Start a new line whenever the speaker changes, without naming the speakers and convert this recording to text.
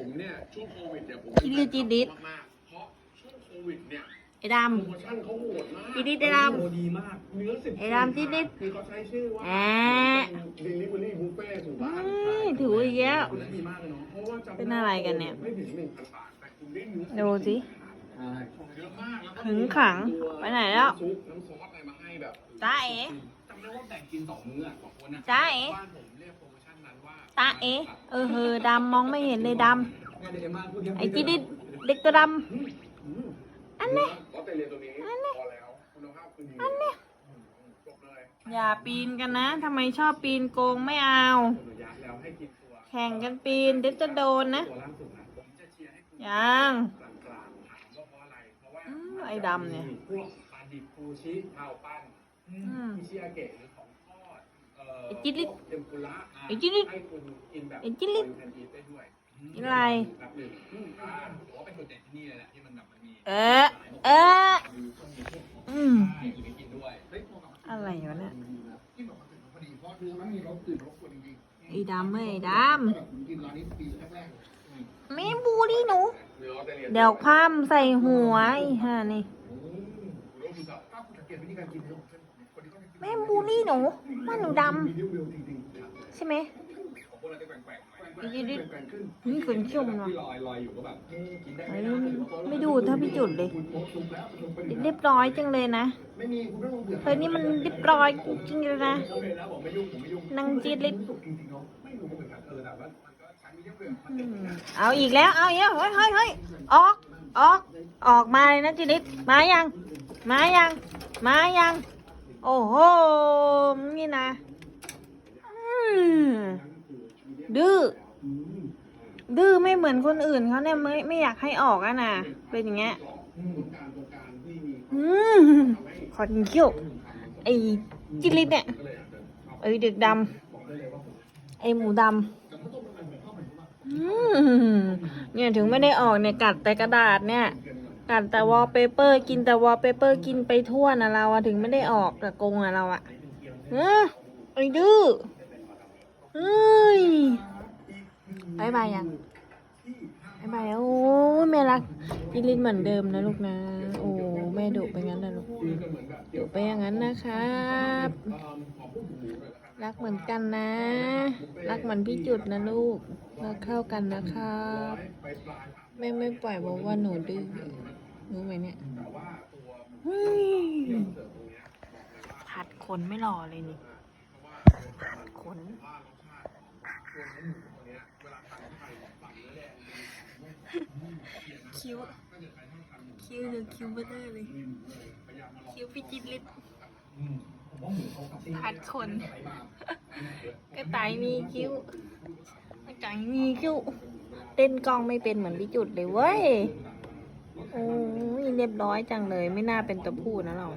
ผมเนี่ยช่วงโควิดเนี่ยผม
จิลิจิลิ
มากๆเพราะช่วงโควิดเนี่ย
ไอ้ด
โปรโมชั่นเขาโหดมากำ
จิลิดไอ้ด
โอ้ดีมาก
เนื้อสิบ
ไอ้ดำจิลิด
คือเขาใช้ชื่อว่า
แอะ
เดลิเวอรี่บุฟเฟ่ถูกำป่ะ
อืมถืออีกแล้ว
คุณดีมากเลยเนาะ
เพราะว่าจำ
เป็นอะไรกันเนี่ย
ไม่ถึงหนึ่งพันบาทแต่คุณได้เนื้อ
ดูสิ
ใช่
เยอะมากแล้วก็
ขึงขังไปไหนแล้ว
ซุปน้ำซอสอะไรมาให้แบบ
จ้าเอ๋
จำได้ว่าแบ่งกินสองมื้ออะสองคนนะ
จ้าเอ๋
บ้านผมเรียกโปรโมชั่นนั้นว่า
ตาเอ๋เออเฮอดำมองไม่เห็นเลยด
งานเดเอ็มมาพูดเยอะำ
ไอ้จิลิดเด็กตัวดอันนี้
ออสเตรเลียตัวนี้พอแล้วคุณภาพคือดี
อันนี้
จบเลยำ
อย่าปีนกันนะทำไมชอบปีนโกงไม่เอา
ระยะแล้วให้กินตัว
แข่งกันปีนเดี๋ยวจะโดนนะ
ตัวล่างสุดนะผมจะเชียร์ให้คุณ
ยัง
กลางกลางๆถามว่าเพราะอะไรเพราะว่า
อืมไอ้ดำเนี่ย
พวกปลาดิบฟูชิข้าวปั้น
ม
อิชิยาเกะหรือของทอดเอ่อ
ไอ้จิลิ
พวกเทมปุระ
ไอ้จิลิ
ให้คุณกินแบบ
ไอ้จิลิ
all you can eat ได้ด้วย
กินอะไร
แบบหนึ่งอืมอ่าผมว่าเป็นจุดเด่นที่นี่เลยแหละที่มันแบบมันมี
เออ เออ อืม
ใช่กินไปกินด้วยเฮ้ยพวกเรา
อะไรวะเนี่ย
ที่แบบมาถึงพอดีเพราะเนื้อมันมีรสกลิ่นรสกวนจริง
ไอ้ดำเอ้ยด
ๆแบบผมกินร้านนี้ปีแรกๆเลยำ
ไม่บูดิหนู
เนื้อออสเตรเลีย
เดี๋ยวคว่ำใส่หัวไอ้ห่านี่
โรบินสัน
ถ้าคุณสังเกตวิธีการกินเนื้อของเส้น ผมคนนี้ก็จะกิน
แม่บูนี่หนูว่าหนูด
มีเดียวเร็วจริงๆครับำ
ใช่ไหม
ของพวกเราจะแกว่งๆหน่อย
แกว่งๆแกว่งๆขึ้น
นี่ขนชุ่มเนาะ
ที่ลอยลอยอยู่ก็แบบเอ๊ะกินได้ไหม
เฮ้ย
นะ
ไม่ดูดเท่าพี่จุดเลย
คุณโพสต์ลงแล้วลงไป
เรียบร้อยจังเลยนะ
ไม่มีคุณไม่ต้องเบื่อ
เฮ้ยนี่มันเรียบร้อยจริงๆเลยนะ
โอเคนะผมไม่ยุ่งผมไม่ยุ่ง
นางจีริด
สุกจริงๆเนาะไม่รู้เหมือนกันเออแต่ว่ามันก็ใช้มีเดียวเร็วมัน
อื
จะ
มเอาอีกแล้วเอาอีกแล้วเฮ้ยเฮ้ยเฮ้ยออกออกออกมาเลยนะจิริตมายัง มายัง มายัง โอ้โห นี่นะอืมดื้อ ดื้อไม่เหมือนคนอื่นเขาเนี่ยไม่ไม่อยากให้ออกอะนะเป็นอย่างเงี้ย
อืม
ขอนเขี้ยวไอ้จิริตเนี่ยไอ้เด็กดำไอ้หมูดำอืมเนี่ยถึงไม่ได้ออกเนี่ยกัดแต่กระดาษเนี่ย กัดแต่วอลเปเปอร์ กินแต่วอลเปเปอร์กินไปทั่วนะเราอะถึงไม่ได้ออกแต่กงอะเราอะเออไอ้ดื้อเฮ้ยบายบายยังบายบายโอ้แม่รักจิริตเหมือนเดิมนะลูกนะ โอ้แม่ดุไปงั้นนะลูกดุไปอย่างนั้นนะครับ รักเหมือนกันนะ รักเหมือนพี่จุดนะลูกรักเข้ากันนะครับแม่ไม่ปล่อยบอกว่าหนูดื้อ รู้ไหมเนี่ยเฮ้ยผัดขนไม่หล่อเลยนี่ผัดขนคิ้ว คิ้วหรือคิ้วเบอร์เตอร์เลย คิ้วพี่จิตลิศผัดขนกระต่ายมีคิ้วกระต่ายมีคิ้ว เต้นกล้องไม่เป็นเหมือนพี่จุดเลยเว้ย โอ้ย เรียบร้อยจังเลย ไม่น่าเป็นตัวผู้นะเรา